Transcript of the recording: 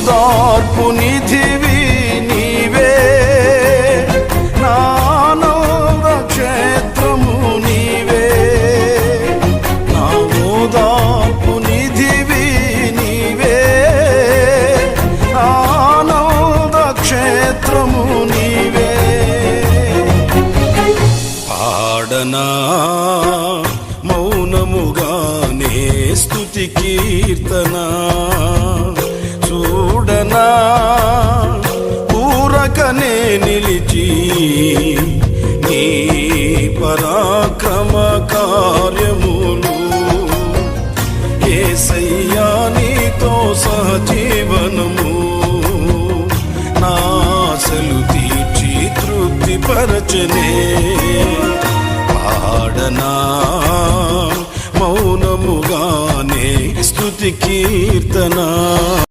ఓదార్పు నిధివి నీవే. నానంద క్షేత్రము నీవే. నా ఓదార్పు నిధివి నీవే. ఆనంద క్షేత్రము నీవే. పాడనా మౌనముగానే స్తుతి కీర్తనా. ఊరకనే నిలిచి నీ పరాక్రమ కార్యములు ఏసయ్యా నీతో సహజీవనము. నాశలు తీర్చి తృప్తి పరచనే పాడనా మౌనముగానే స్తుతి కీర్తన.